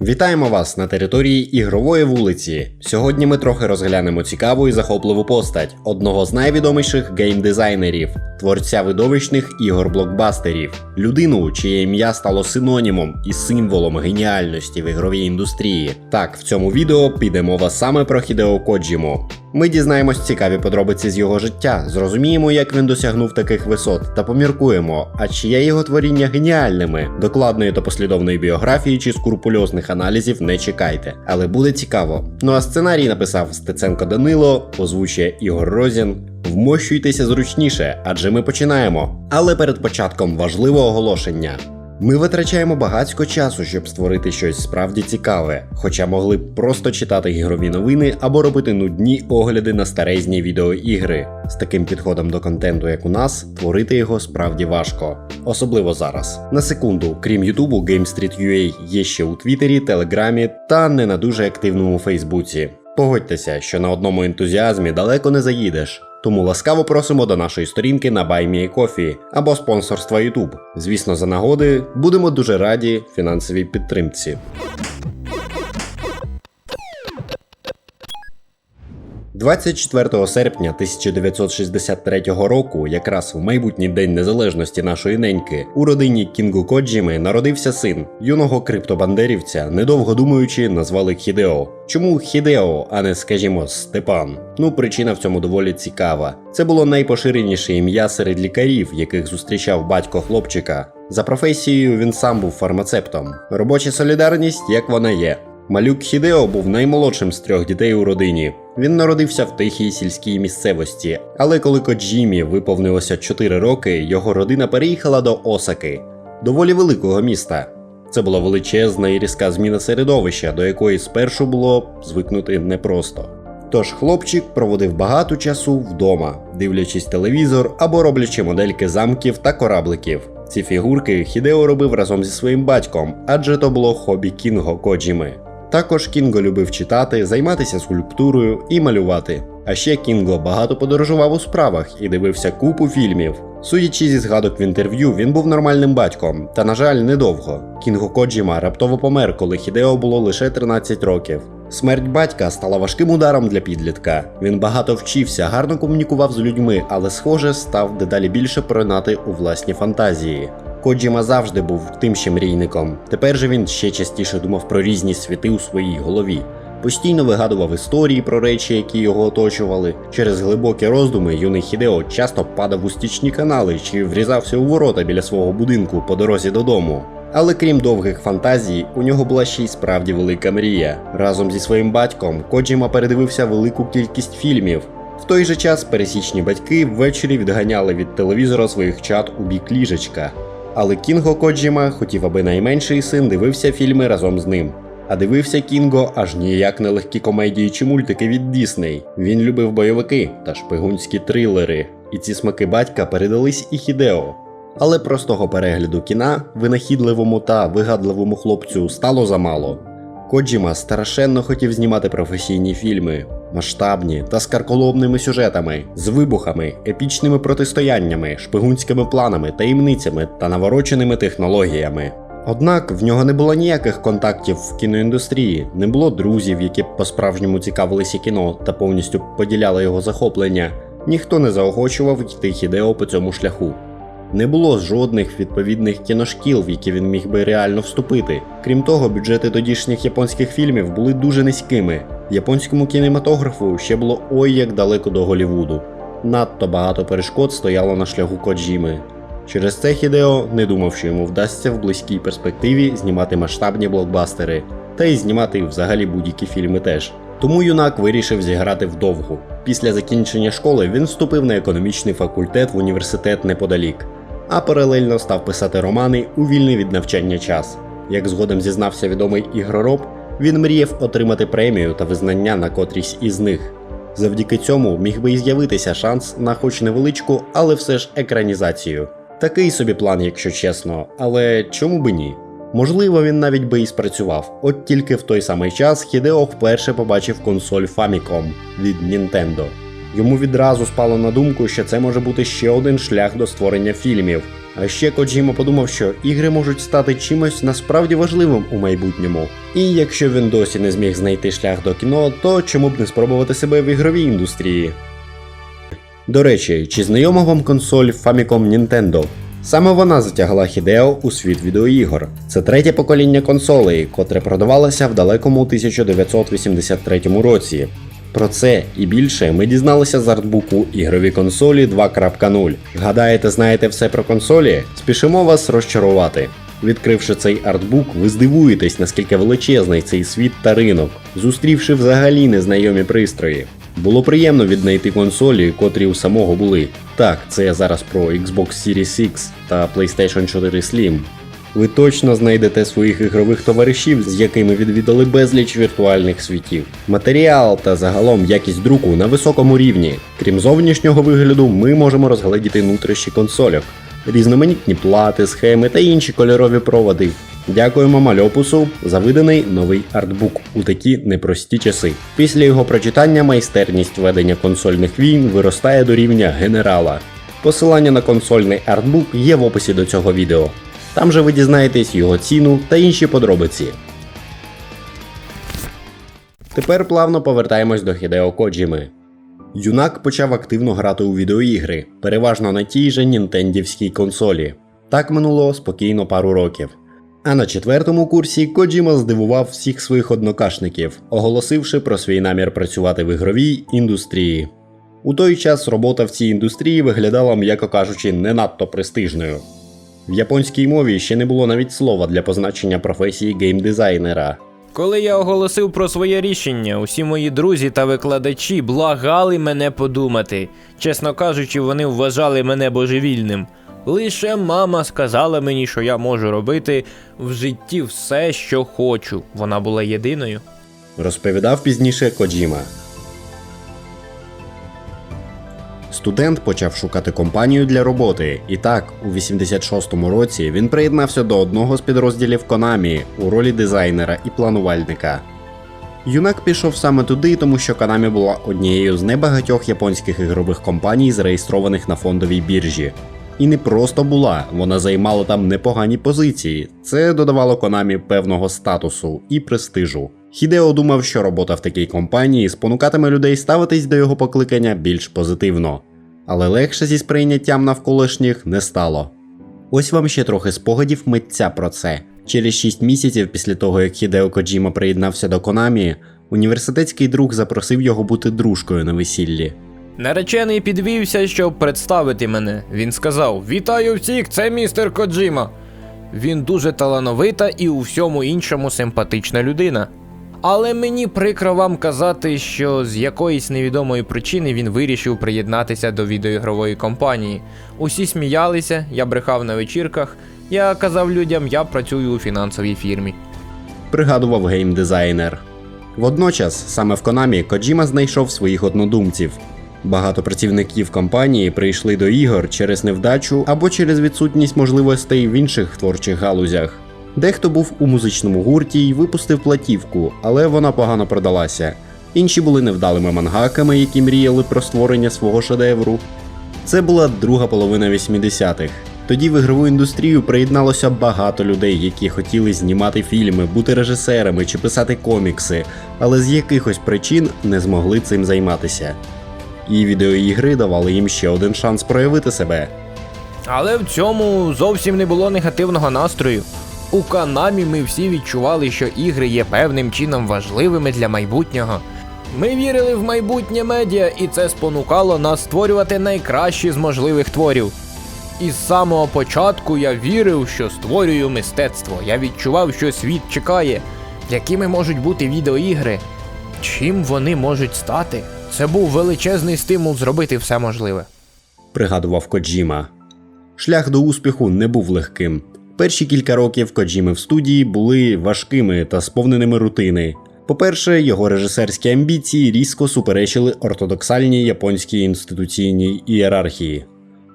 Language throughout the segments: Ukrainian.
Вітаємо вас на території ігрової вулиці. Сьогодні ми трохи розглянемо цікаву і захопливу постать одного з найвідоміших геймдизайнерів, творця видовищних ігор-блокбастерів, людину, чиє ім'я стало синонімом і символом геніальності в ігровій індустрії. Так, в цьому відео піде мова саме про Хідео Коджіму. Ми дізнаємось цікаві подробиці з його життя, зрозуміємо, як він досягнув таких висот, та поміркуємо, а чи є його творіння геніальними. Докладної та послідовної біографії чи скрупульозних аналізів не чекайте, але буде цікаво. Ну а сценарій написав Стеценко Данило, озвучує Ігор Розін. Вмощуйтеся зручніше, адже ми починаємо. Але перед початком важливе оголошення. Ми витрачаємо багатько часу, щоб створити щось справді цікаве, хоча могли б просто читати ігрові новини або робити нудні огляди на старезні відеоігри. З таким підходом до контенту, як у нас, творити його справді важко, особливо зараз. На секунду, крім Ютубу, GameStreet.ua є ще у Твіттері, Телеграмі та не на дуже активному Фейсбуці. Погодьтеся, що на одному ентузіазмі далеко не заїдеш. Тому ласкаво просимо до нашої сторінки на BuyMeACoffee або спонсорства YouTube. Звісно, за нагоди будемо дуже раді фінансовій підтримці. 24 серпня 1963 року, якраз в майбутній день незалежності нашої неньки, у родині Кінгу Коджіми народився син юного криптобандерівця, недовго думаючи, назвали Хідео. Чому Хідео, а не, скажімо, Степан? Ну, причина в цьому доволі цікава. Це було найпоширеніше ім'я серед лікарів, яких зустрічав батько хлопчика. За професією він сам був фармацевтом. Робоча солідарність, як вона є. Малюк Хідео був наймолодшим з трьох дітей у родині. Він народився в тихій сільській місцевості, але коли Коджімі виповнилося 4 роки, його родина переїхала до Осаки, доволі великого міста. Це була величезна і різка зміна середовища, до якої спершу було звикнути непросто. Тож хлопчик проводив багато часу вдома, дивлячись телевізор або роблячи модельки замків та корабликів. Ці фігурки Хідео робив разом зі своїм батьком, адже то було хобі Кінго Коджіми. Також Кінго любив читати, займатися скульптурою і малювати. А ще Кінго багато подорожував у справах і дивився купу фільмів. Судячи зі згадок в інтерв'ю, він був нормальним батьком, та, на жаль, недовго. Кінго Коджіма раптово помер, коли Хідео було лише 13 років. Смерть батька стала важким ударом для підлітка. Він багато вчився, гарно комунікував з людьми, але, схоже, став дедалі більше поринати у власні фантазії. Коджіма завжди був тим ще мрійником. Тепер же він ще частіше думав про різні світи у своїй голові. Постійно вигадував історії про речі, які його оточували. Через глибокі роздуми юний Хідео часто падав у стічні канали чи врізався у ворота біля свого будинку по дорозі додому. Але крім довгих фантазій, у нього була ще й справді велика мрія. Разом зі своїм батьком Коджіма передивився велику кількість фільмів. В той же час пересічні батьки ввечері відганяли від телевізора своїх чат у бік ліжечка. Але Кінго Коджіма хотів, аби найменший син дивився фільми разом з ним. А дивився Кінго аж ніяк не легкі комедії чи мультики від Дісней. Він любив бойовики та шпигунські трилери, і ці смаки батька передались і Хідео. Але простого перегляду кіна винахідливому та вигадливому хлопцю стало замало. Коджіма страшенно хотів знімати професійні фільми, масштабні та з карколомними сюжетами, з вибухами, епічними протистояннями, шпигунськими планами, таємницями та навороченими технологіями. Однак в нього не було ніяких контактів в кіноіндустрії, не було друзів, які б по-справжньому цікавилися кіно та повністю поділяли його захоплення. Ніхто не заохочував йти Хідео по цьому шляху. Не було жодних відповідних кіношкіл, в які він міг би реально вступити. Крім того, бюджети тодішніх японських фільмів були дуже низькими. Японському кінематографу ще було ой як далеко до Голівуду. Надто багато перешкод стояло на шляху Коджіми. Через це Хідео не думав, що йому вдасться в близькій перспективі знімати масштабні блокбастери, та й знімати взагалі будь-які фільми теж. Тому юнак вирішив зіграти вдовгу. Після закінчення школи він вступив на економічний факультет в університет неподалік, а паралельно став писати романи у вільний від навчання час. Як згодом зізнався відомий ігророб, він мріяв отримати премію та визнання на котрійсь із них. Завдяки цьому міг би і з'явитися шанс на хоч невеличку, але все ж екранізацію. Такий собі план, якщо чесно, але чому би ні? Можливо, він навіть би і спрацював. От тільки в той самий час Хідео вперше побачив консоль Famicom від Nintendo. Йому відразу спало на думку, що це може бути ще один шлях до створення фільмів. А ще Коджіма подумав, що ігри можуть стати чимось насправді важливим у майбутньому. І якщо він досі не зміг знайти шлях до кіно, то чому б не спробувати себе в ігровій індустрії? До речі, чи знайома вам консоль Famicom Nintendo? Саме вона затягла Хідео у світ відеоігор. Це третє покоління консолей, котре продавалося в далекому 1983 році. Про це і більше ми дізналися з артбуку ігрові консолі 2.0. Гадаєте, знаєте все про консолі? Спішимо вас розчарувати. Відкривши цей артбук, ви здивуєтесь, наскільки величезний цей світ та ринок, зустрівши взагалі незнайомі пристрої. Було приємно віднайти консолі, котрі у самого були. Так, це я зараз про Xbox Series X та PlayStation 4 Slim. Ви точно знайдете своїх ігрових товаришів, з якими відвідали безліч віртуальних світів. Матеріал та загалом якість друку на високому рівні. Крім зовнішнього вигляду, ми можемо розгледіти нутрощі консольок, різноманітні плати, схеми та інші кольорові проводи. Дякуємо мальопусу за виданий новий артбук у такі непрості часи. Після його прочитання майстерність ведення консольних війн виростає до рівня генерала. Посилання на консольний артбук є в описі до цього відео. Там же ви дізнаєтесь його ціну та інші подробиці. Тепер плавно повертаємось до Хідео Коджіми. Юнак почав активно грати у відеоігри, переважно на тій же нінтендівській консолі. Так минуло спокійно пару років. А на четвертому курсі Коджіма здивував всіх своїх однокашників, оголосивши про свій намір працювати в ігровій індустрії. У той час робота в цій індустрії виглядала, м'яко кажучи, не надто престижною. В японській мові ще не було навіть слова для позначення професії геймдизайнера. Коли я оголосив про своє рішення, усі мої друзі та викладачі благали мене подумати. Чесно кажучи, вони вважали мене божевільним. Лише мама сказала мені, що я можу робити в житті все, що хочу. Вона була єдиною. розповідав пізніше Коджіма. Студент почав шукати компанію для роботи, і так, у 86-му році він приєднався до одного з підрозділів Konami у ролі дизайнера і планувальника. Юнак пішов саме туди, тому що Konami була однією з небагатьох японських ігрових компаній, зареєстрованих на фондовій біржі. І не просто була, вона займала там непогані позиції. Це додавало Konami певного статусу і престижу. Хідео думав, що робота в такій компанії спонукатиме людей ставитись до його покликання більш позитивно. Але легше зі сприйняттям навколишніх не стало. Ось вам ще трохи спогадів митця про це. Через 6 місяців після того, як Хідео Коджіма приєднався до Konami, університетський друг запросив його бути дружкою на весіллі. Наречений підвівся, щоб представити мене. Він сказав: Вітаю всіх, це містер Коджима. Він дуже талановита і у всьому іншому симпатична людина. Але мені прикро вам казати, що з якоїсь невідомої причини він вирішив приєднатися до відеоігрової компанії. Усі сміялися, я брехав на вечірках. Я казав людям, я працюю у фінансовій фірмі. пригадував геймдизайнер. Водночас, саме в Konami Коджіма знайшов своїх однодумців. Багато працівників компанії прийшли до ігор через невдачу або через відсутність можливостей в інших творчих галузях. Дехто був у музичному гурті і випустив платівку, але вона погано продалася. Інші були невдалими мангаками, які мріяли про створення свого шедевру. Це була друга половина 80-х. Тоді в ігрову індустрію приєдналося багато людей, які хотіли знімати фільми, бути режисерами чи писати комікси, але з якихось причин не змогли цим займатися. І відеоігри давали їм ще один шанс проявити себе. Але в цьому зовсім не було негативного настрою. У Канамі ми всі відчували, що ігри є певним чином важливими для майбутнього. Ми вірили в майбутнє медіа, і це спонукало нас створювати найкращі з можливих творів. І з самого початку я вірив, що створюю мистецтво. Я відчував, що світ чекає, якими можуть бути відеоігри, чим вони можуть стати. Це був величезний стимул зробити все можливе. пригадував Коджіма. Шлях до успіху не був легким. Перші кілька років Коджіми в студії були важкими та сповненими рутини. По-перше, його режисерські амбіції різко суперечили ортодоксальній японській інституційній ієрархії.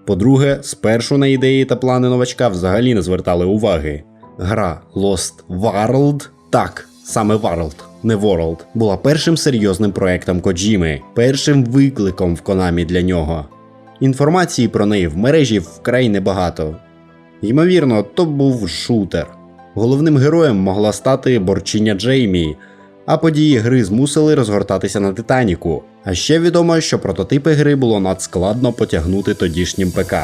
По-друге, спершу на ідеї та плани новачка взагалі не звертали уваги. Гра Lost World, так, саме World, не World, була першим серйозним проектом Коджіми, першим викликом в Konami для нього. Інформації про неї в мережі вкрай небагато. Ймовірно, то був шутер. Головним героєм могла стати борчиня Джеймі, а події гри змусили розгортатися на Титаніку. А ще відомо, що прототипи гри було надскладно потягнути тодішнім ПК.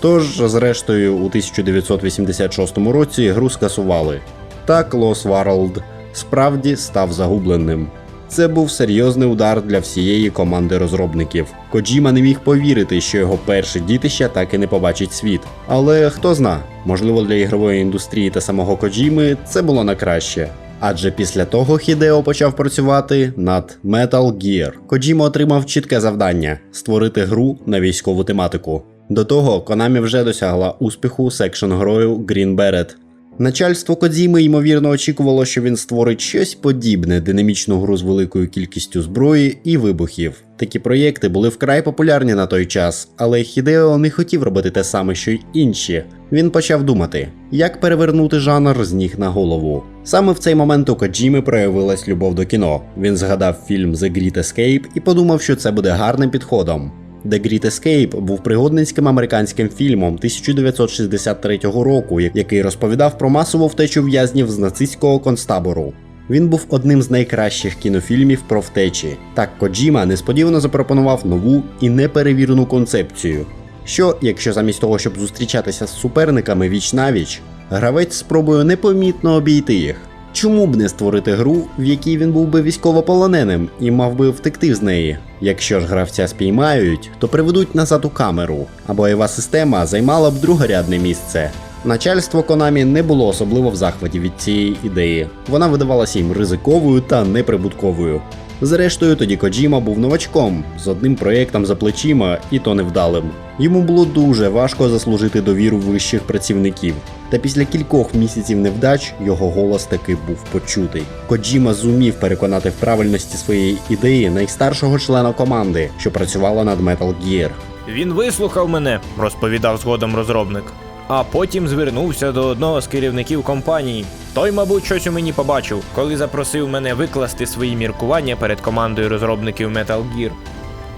Тож, зрештою, у 1986 році гру скасували. Так Lost World справді став загубленим. Це був серйозний удар для всієї команди розробників. Коджіма не міг повірити, що його перше дітище так і не побачить світ. Але хто зна, можливо, для ігрової індустрії та самого Коджіми це було на краще. Адже після того Хідео почав працювати над Metal Gear. Коджіма отримав чітке завдання створити гру на військову тематику. До того Konami вже досягла успіху секшн грою Green Beret. Начальство Кодзіми ймовірно очікувало, що він створить щось подібне, динамічну гру з великою кількістю зброї і вибухів. Такі проєкти були вкрай популярні на той час, але Хідео не хотів робити те саме, що й інші. Він почав думати, як перевернути жанр з ніг на голову. Саме в цей момент у Коджіми проявилась любов до кіно. Він згадав фільм The Great Escape і подумав, що це буде гарним підходом. The Great Escape був пригодницьким американським фільмом 1963 року, який розповідав про масову втечу в'язнів з нацистського концтабору. Він був одним з найкращих кінофільмів про втечі. Так Коджіма несподівано запропонував нову і неперевірену концепцію. Що, якщо замість того, щоб зустрічатися з суперниками віч навіч, гравець спробує непомітно обійти їх? Чому б не створити гру, в якій він був би військовополоненим і мав би втекти з неї? Якщо ж гравця спіймають, то приведуть назад у камеру, а бойова система займала б другорядне місце. Начальство Konami не було особливо в захваті від цієї ідеї. Вона видавалася їм ризиковою та неприбутковою. Зрештою, тоді Коджіма був новачком з одним проєктом за плечима, і то невдалим. Йому було дуже важко заслужити довіру вищих працівників. Та після кількох місяців невдач його голос таки був почутий. Коджіма зумів переконати в правильності своєї ідеї найстаршого члена команди, що працювала над Metal Gear. Він вислухав мене, розповідав згодом розробник. А потім звернувся до одного з керівників компанії. Той, мабуть, щось у мені побачив, коли запросив мене викласти свої міркування перед командою розробників Metal Gear.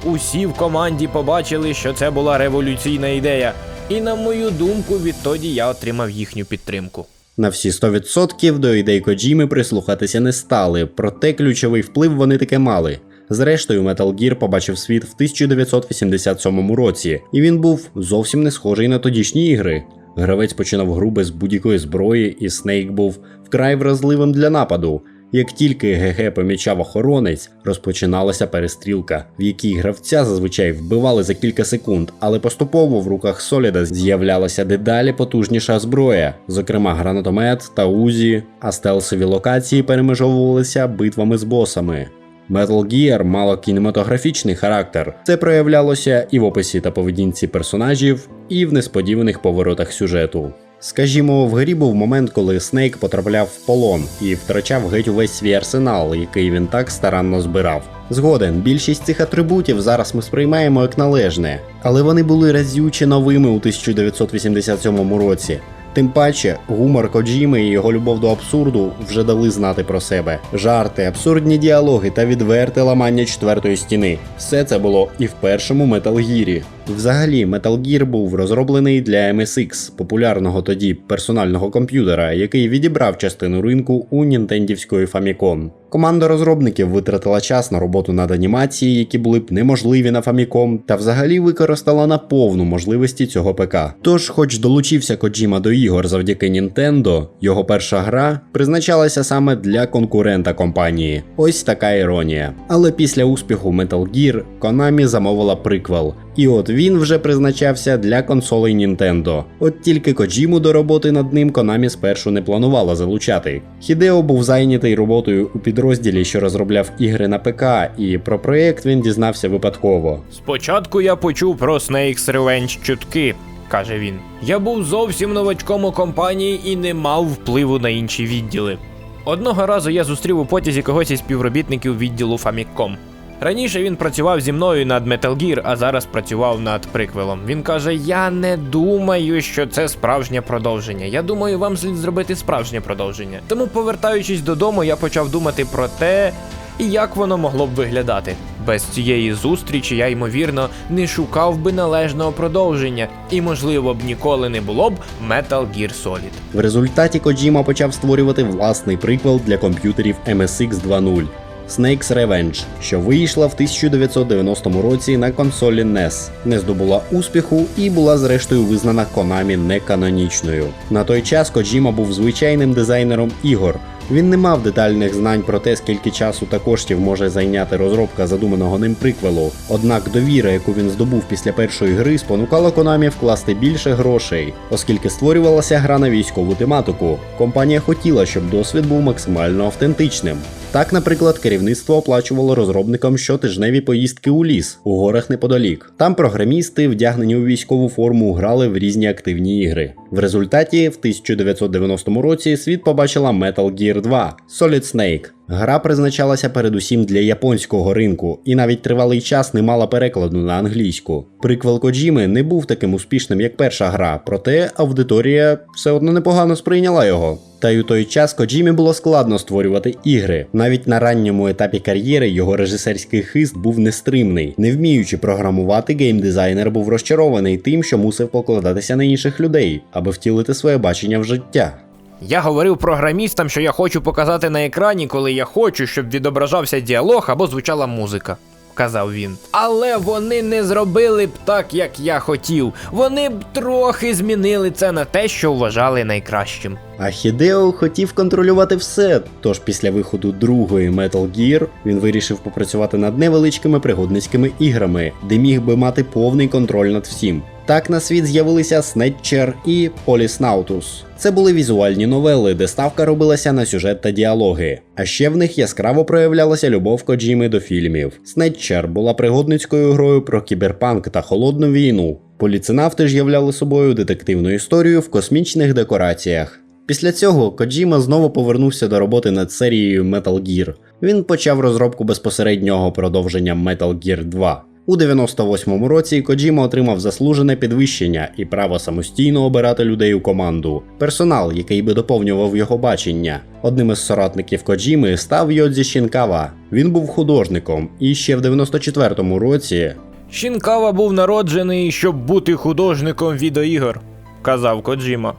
Усі в команді побачили, що це була революційна ідея, і на мою думку, відтоді я отримав їхню підтримку. На всі 100% до ідей Коджіми прислухатися не стали, проте ключовий вплив вони таки мали. Зрештою, Metal Gear побачив світ в 1987 році, і він був зовсім не схожий на тодішні ігри. Гравець починав гру без будь-якої зброї, і Снейк був вкрай вразливим для нападу. Як тільки ГГ помічав охоронець, розпочиналася перестрілка, в якій гравця зазвичай вбивали за кілька секунд, але поступово в руках Соліда з'являлася дедалі потужніша зброя, зокрема гранатомет та узі, а стелсові локації перемежовувалися битвами з босами. Metal Gear мало кінематографічний характер. Це проявлялося і в описі та поведінці персонажів, і в несподіваних поворотах сюжету. Скажімо, в грі був момент, коли Снейк потрапляв в полон і втрачав геть увесь свій арсенал, який він так старанно збирав. Згоден, більшість цих атрибутів зараз ми сприймаємо як належне, але вони були разюче новими у 1987 році. Тим паче, гумор Коджіми і його любов до абсурду вже дали знати про себе. Жарти, абсурдні діалоги та відверте ламання четвертої стіни. Все це було і в першому Metal Gear. Взагалі, Metal Gear був розроблений для MSX, популярного тоді персонального комп'ютера, який відібрав частину ринку у нінтендівської Famicom. Команда розробників витратила час на роботу над анімації, які були б неможливі на Famicom, та взагалі використала на повну можливості цього ПК. Тож, хоч долучився Коджіма до ігор завдяки Nintendo, його перша гра призначалася саме для конкурента компанії. Ось така іронія. Але після успіху Metal Gear Konami замовила приквел. І от він вже призначався для консолей Nintendo. От тільки Коджіму до роботи над ним Konami спершу не планувала залучати. Хідео був зайнятий роботою у підрозділі, що розробляв ігри на ПК, і про проєкт він дізнався випадково. Спочатку я почув про Snake's Revenge чутки, каже він. Я був зовсім новачком у компанії і не мав впливу на інші відділи. Одного разу я зустрів у потязі когось із співробітників відділу Famicom. Раніше він працював зі мною над Metal Gear, а зараз працював над приквелом. Він каже: Я не думаю, що це справжнє продовження. Я думаю, вам слід зробити справжнє продовження. Тому, повертаючись додому, я почав думати про те, і як воно могло б виглядати. Без цієї зустрічі я, ймовірно, не шукав би належного продовження, і, можливо, б ніколи не було б Metal Gear Solid. В результаті Коджіма почав створювати власний приквел для комп'ютерів MSX 2.0 Snake's Revenge, що вийшла в 1990 році на консолі NES, не здобула успіху і була зрештою визнана Konami неканонічною. На той час Коджіма був звичайним дизайнером ігор. Він не мав детальних знань про те, скільки часу та коштів може зайняти розробка задуманого ним приквелу. Однак довіра, яку він здобув після першої гри, спонукала Konami вкласти більше грошей, оскільки створювалася гра на військову тематику. Компанія хотіла, щоб досвід був максимально автентичним. Так, наприклад, керівництво оплачувало розробникам щотижневі поїздки у ліс у горах неподалік. Там програмісти, вдягнені у військову форму, грали в різні активні ігри. В результаті, в 1990 році, світ побачила Metal Gear 2 Solid Snake. Гра призначалася передусім для японського ринку, і навіть тривалий час не мала перекладу на англійську. Приквел Коджіми не був таким успішним, як перша гра, проте аудиторія все одно непогано сприйняла його. Та й у той час Коджімі було складно створювати ігри. Навіть на ранньому етапі кар'єри його режисерський хист був нестримний. Не вміючи програмувати, геймдизайнер був розчарований тим, що мусив покладатися на інших людей, аби втілити своє бачення в життя. Я говорив програмістам, що я хочу показати на екрані, коли я хочу, щоб відображався діалог або звучала музика. Казав він. Але вони не зробили б так, як я хотів. Вони б трохи змінили це на те, що вважали найкращим. А Хідео хотів контролювати все. Тож після виходу другої Metal Gear він вирішив попрацювати над невеличкими пригодницькими іграми, де міг би мати повний контроль над всім. Так на світ з'явилися Snatcher і Поліснаутус. Це були візуальні новели, де ставка робилася на сюжет та діалоги. А ще в них яскраво проявлялася любов Коджіми до фільмів. Snatcher була пригодницькою грою про кіберпанк та холодну війну. Поліцинавти ж являли собою детективну історію в космічних декораціях. Після цього Коджіма знову повернувся до роботи над серією Metal Gear. Він почав розробку безпосереднього продовження Metal Gear 2. У 98-му році Коджіма отримав заслужене підвищення і право самостійно обирати людей у команду, персонал, який би доповнював його бачення. Одним із соратників Коджіми став Йодзі Шінкава. Він був художником, і ще в 94-му році Шінкава був народжений, щоб бути художником відеоігор, казав Коджіма.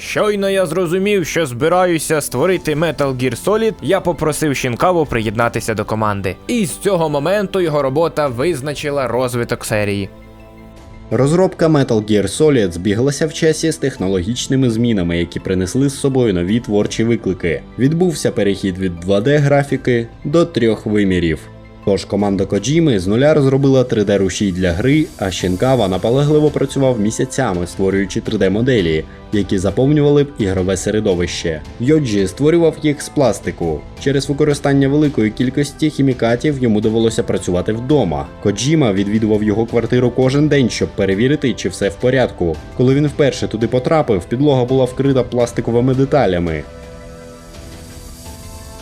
Щойно я зрозумів, що збираюся створити Metal Gear Solid, я попросив Шінкаву приєднатися до команди. І з цього моменту його робота визначила розвиток серії. Розробка Metal Gear Solid збіглася в часі з технологічними змінами, які принесли з собою нові творчі виклики. Відбувся перехід від 2D графіки до трьох вимірів. Тож команда Коджіми з нуля розробила 3D рушій для гри, а Щенкава наполегливо працював місяцями, створюючи 3D-моделі, які заповнювали б ігрове середовище. Йоджі створював їх з пластику. Через використання великої кількості хімікатів йому довелося працювати вдома. Коджіма відвідував його квартиру кожен день, щоб перевірити, чи все в порядку. Коли він вперше туди потрапив, підлога була вкрита пластиковими деталями.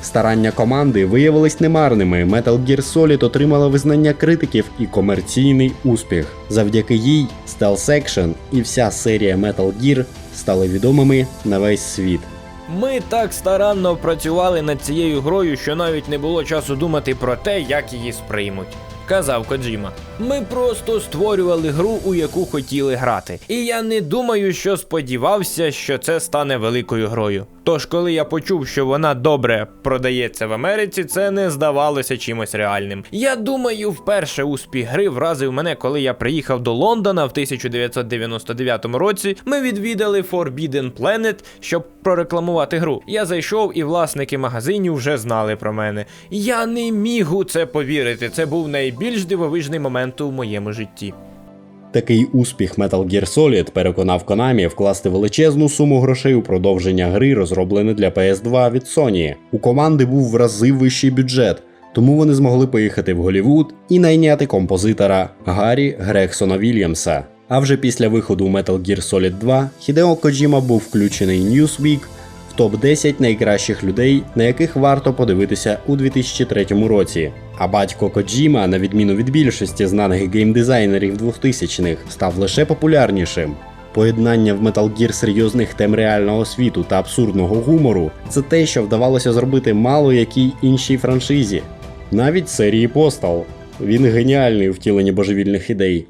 Старання команди виявились немарними. Metal Gear Solid отримала визнання критиків і комерційний успіх. Завдяки їй Stealth Action і вся серія Metal Gear стали відомими на весь світ. Ми так старанно працювали над цією грою, що навіть не було часу думати про те, як її сприймуть. Казав Коджіма. Ми просто створювали гру, у яку хотіли грати. І я не думаю, що сподівався, що це стане великою грою. Тож, коли я почув, що вона добре продається в Америці, це не здавалося чимось реальним. Я думаю, вперше успіх гри вразив мене, коли я приїхав до Лондона в 1999 році. Ми відвідали Forbidden Planet, щоб прорекламувати гру. Я зайшов, і власники магазинів вже знали про мене. Я не міг у це повірити. Це був найбільш дивовижний момент у моєму житті. Такий успіх Metal Gear Solid переконав Konami вкласти величезну суму грошей у продовження гри, розроблене для PS2 від Sony. У команди був в рази вищий бюджет, тому вони змогли поїхати в Голівуд і найняти композитора Гаррі Грексона Вільямса. А вже після виходу Metal Gear Solid 2 Хідео Коджіма був включений Newsweek топ-10 найкращих людей, на яких варто подивитися у 2003 році. А батько Коджіма, на відміну від більшості знаних геймдизайнерів 2000-х, став лише популярнішим. Поєднання в Metal Gear серйозних тем реального світу та абсурдного гумору це те, що вдавалося зробити мало якій іншій франшизі. навіть серії Постал. Він геніальний у втіленні божевільних ідей.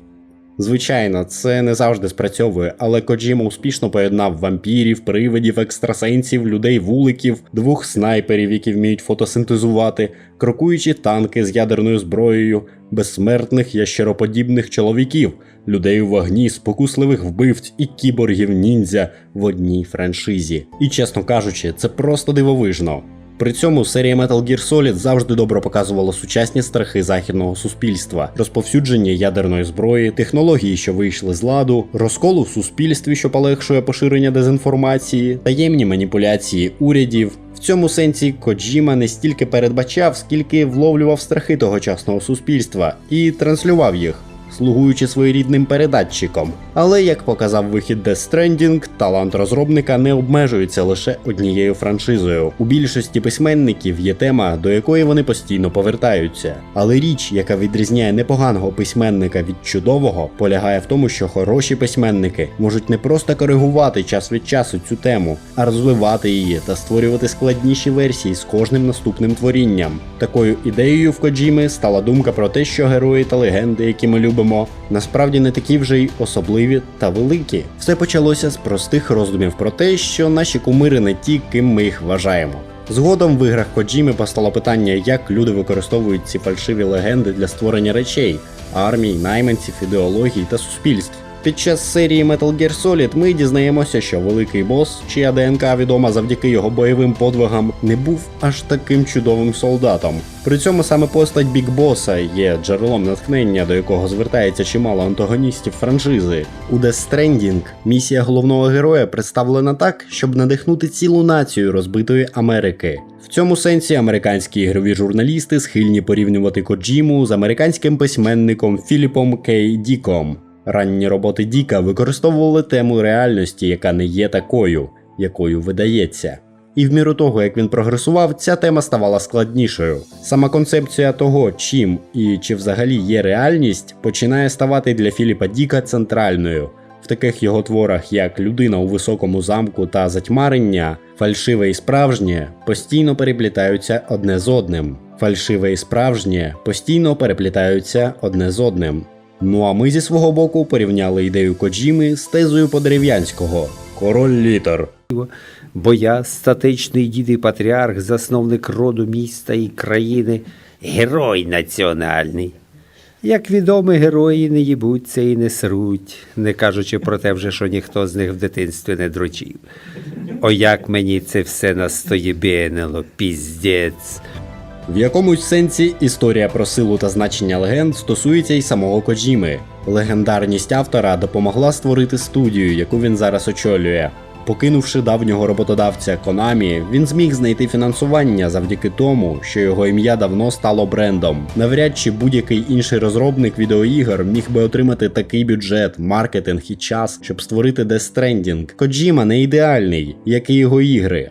Звичайно, це не завжди спрацьовує, але Коджіма успішно поєднав вампірів, привидів, екстрасенсів, людей вуликів, двох снайперів, які вміють фотосинтезувати, крокуючі танки з ядерною зброєю, безсмертних ящероподібних чоловіків, людей у вогні, спокусливих вбивць і кіборгів ніндзя в одній франшизі. І чесно кажучи, це просто дивовижно. При цьому серія Metal Gear Solid завжди добре показувала сучасні страхи західного суспільства, розповсюдження ядерної зброї, технології, що вийшли з ладу, розколу в суспільстві, що полегшує поширення дезінформації, таємні маніпуляції урядів. В цьому сенсі Коджіма не стільки передбачав, скільки вловлював страхи тогочасного суспільства і транслював їх слугуючи своєрідним передатчиком. Але як показав вихід Death Stranding, талант розробника не обмежується лише однією франшизою. У більшості письменників є тема, до якої вони постійно повертаються. Але річ, яка відрізняє непоганого письменника від чудового, полягає в тому, що хороші письменники можуть не просто коригувати час від часу цю тему, а розвивати її та створювати складніші версії з кожним наступним творінням. Такою ідеєю в Коджіми стала думка про те, що герої та легенди, які ми любимо, насправді не такі вже й особливі та великі. Все почалося з простих роздумів про те, що наші кумири не ті, ким ми їх вважаємо. Згодом в іграх Коджіми постало питання, як люди використовують ці фальшиві легенди для створення речей, армій, найманців, ідеологій та суспільств. Під час серії Metal Gear Solid ми дізнаємося, що великий бос, чия ДНК відома завдяки його бойовим подвигам, не був аж таким чудовим солдатом. При цьому саме постать Біг Боса є джерелом натхнення, до якого звертається чимало антагоністів франшизи. У Death Stranding місія головного героя представлена так, щоб надихнути цілу націю розбитої Америки. В цьому сенсі американські ігрові журналісти схильні порівнювати Коджіму з американським письменником Філіпом Кей Діком. Ранні роботи Діка використовували тему реальності, яка не є такою, якою видається. І в міру того, як він прогресував, ця тема ставала складнішою. Сама концепція того, чим і чи взагалі є реальність, починає ставати для Філіпа Діка центральною. В таких його творах, як Людина у високому замку та затьмарення, фальшиве і справжнє постійно переплітаються одне з одним. Фальшиве і справжнє постійно переплітаються одне з одним. Ну а ми зі свого боку порівняли ідею Коджіми з тезою Подерев'янського Король літер. бо я статичний дід і патріарх, засновник роду міста і країни, герой національний. Як відомо, герої не їбуться і не сруть, не кажучи про те, вже, що ніхто з них в дитинстві не дрочив. О, як мені це все настоєбенило, піздець. В якомусь сенсі історія про силу та значення легенд стосується й самого Коджіми. Легендарність автора допомогла створити студію, яку він зараз очолює. Покинувши давнього роботодавця Konami, він зміг знайти фінансування завдяки тому, що його ім'я давно стало брендом. Навряд чи будь-який інший розробник відеоігр міг би отримати такий бюджет, маркетинг і час, щоб створити Death Stranding. Коджіма не ідеальний, як і його ігри.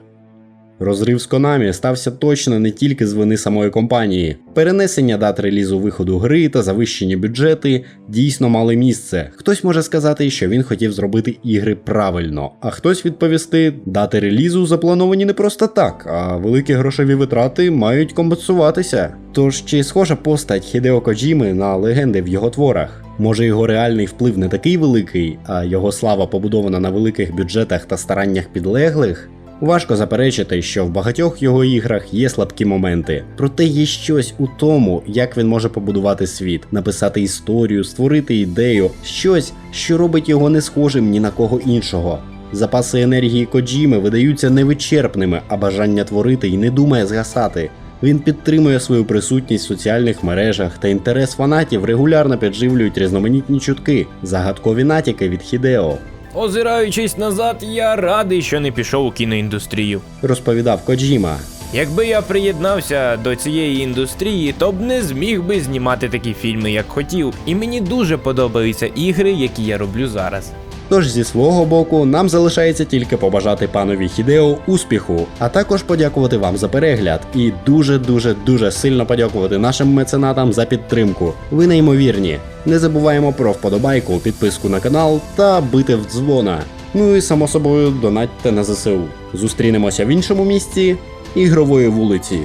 Розрив з Konami стався точно не тільки з вини самої компанії. Перенесення дат релізу виходу гри та завищені бюджети дійсно мали місце. Хтось може сказати, що він хотів зробити ігри правильно, а хтось відповісти, дати релізу заплановані не просто так, а великі грошові витрати мають компенсуватися. Тож чи схожа постать Хідео Коджіми на легенди в його творах? Може його реальний вплив не такий великий, а його слава побудована на великих бюджетах та стараннях підлеглих? Важко заперечити, що в багатьох його іграх є слабкі моменти, проте є щось у тому, як він може побудувати світ, написати історію, створити ідею, щось, що робить його не схожим ні на кого іншого. Запаси енергії Коджіми видаються невичерпними, а бажання творити й не думає згасати. Він підтримує свою присутність в соціальних мережах та інтерес фанатів регулярно підживлюють різноманітні чутки, загадкові натяки від Хідео. Озираючись назад, я радий, що не пішов у кіноіндустрію. Розповідав Коджіма. Якби я приєднався до цієї індустрії, то б не зміг би знімати такі фільми, як хотів. І мені дуже подобаються ігри, які я роблю зараз. Тож зі свого боку нам залишається тільки побажати панові Хідео успіху, а також подякувати вам за перегляд і дуже дуже дуже сильно подякувати нашим меценатам за підтримку. Ви неймовірні. Не забуваємо про вподобайку, підписку на канал та бити в дзвона. Ну і само собою донатьте на ЗСУ. Зустрінемося в іншому місці ігрової вулиці.